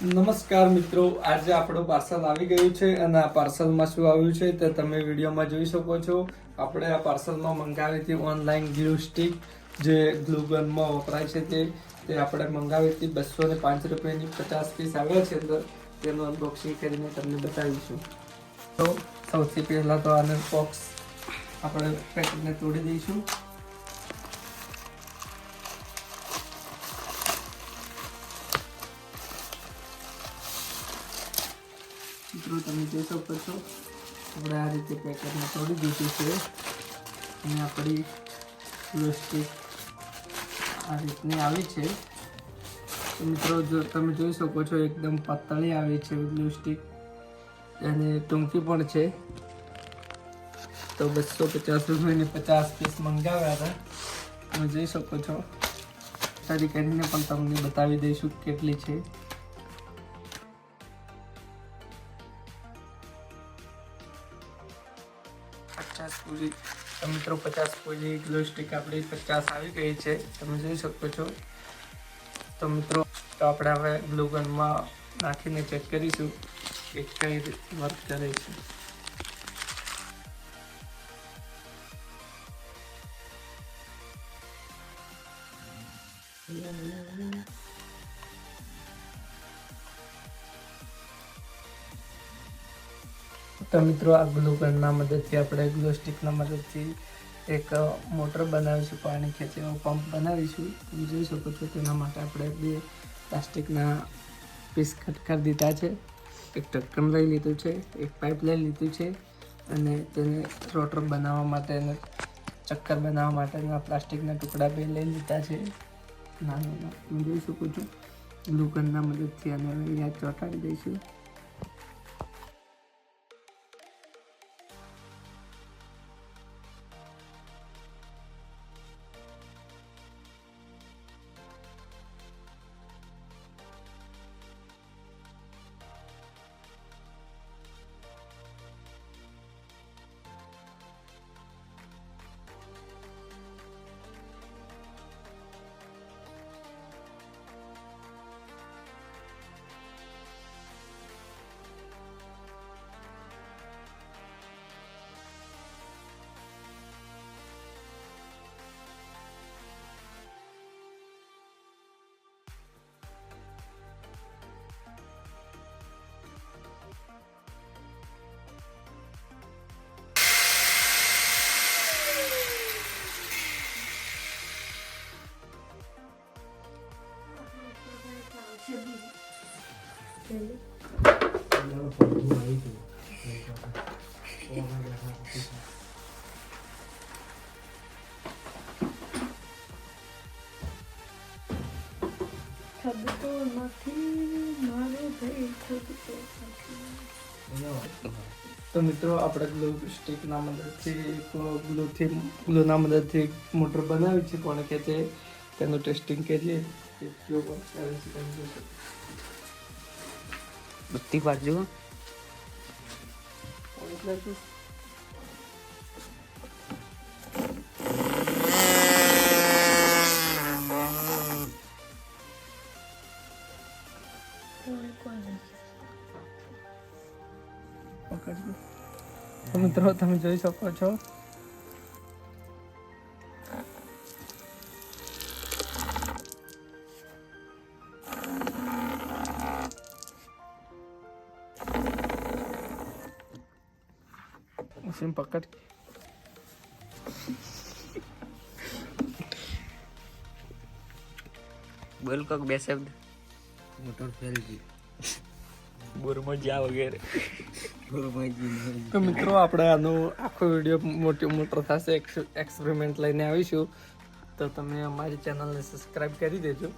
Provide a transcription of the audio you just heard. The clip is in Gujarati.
નમસ્કાર મિત્રો, આજે આપણું પાર્સલ આવી ગયું છે અને આ પાર્સલમાં શું આવ્યું છે તે તમે વિડીયોમાં જોઈ શકો છો. આપણે આ પાર્સલમાં મંગાવી હતી ઓનલાઈન ગ્લુ સ્ટિક, જે ગ્લુગનમાં વપરાય છે તે. તે આપણે મંગાવી હતી બસો ને પાંચ રૂપિયાની પચાસ પીસ આવ્યા છે અંદર. તેનું અનબોક્સિંગ કરીને તમને બતાવીશું. તો સૌથી પહેલાં તો આને બોક્સ આપણે પેકેટને તોડી દઈશું. મિત્રો, તમે જોઈ શકો છો. આપણે આ રીતે પેકેટને તોડી દીધું છે. અને આપણી પ્લાસ્ટિક આ રીતની આવી છે. તો મિત્રો, જો તમે જોઈ શકો છો, એકદમ પાતળી આવી છે પ્લુસ્ટિક અને ટૂંકી પણ છે. તો બસો પચાસ રૂપિયાની પચાસ પીસ મંગાવ્યા હતા. તમે જોઈ શકો છો. તારી કરીને પણ તમને બતાવી દઈશું કેટલી છે. પચાસ પૂરી મિત્રો પચાસ પૂરી ગ્લો સ્ટિક આપણી પચાસ આવી ગઈ છે. તમે જોઈ શકો છો. તો મિત્રો, તો આપણે હવે ગ્લુ ગનમાં નાખીને ચેક કરીશું કે કઈ વર્ક કરે છે. તો મિત્રો, આ ગ્લુ ગનના મદદથી આપણે ગ્લુ સ્ટિકના મદદથી એક મોટર બનાવીશું, પાણી ખેંચે એવો પંપ બનાવીશું. તમે જોઈ શકો છો તેના માટે આપણે બે પ્લાસ્ટિકના પીસ કરી દીધા છે. એક ઢક્કન લઈ લીધું છે, એક પાઇપ લઈ લીધું છે અને તેને રોટર બનાવવા માટે અને ચક્કર બનાવવા માટેના પ્લાસ્ટિકના ટુકડા બે લઈ લીધા છે. નાના તમે જોઈ શકું છું ગ્લુ ગનના મદદથી અને અહીંયા ચોંટાડી દઈશું. તો મિત્રો આપણે ગ્લો સ્ટિકના મદદથી એક ગ્લોથી ગ્લોના મદદથી મોટર બનાવી છે કોણે કે તે તેનું ટેસ્ટિંગ કરીએ કે કયો વર્ક કરે છે. બધી બાજુ મિત્રો તમે જોઈ શકો છો. ઉસીને પકડ બોલ કોક બે શબ્દ મોટર ફેલ ગઈ બોરમજા વગેરે તો મિત્રો આપણે આનો આખો વીડિયો મોટી મોટો થશે એક્સપેરિમેન્ટ લઈને આવીશું તો તમે અમારી ચેનલને સબસ્ક્રાઈબ કરી દેજો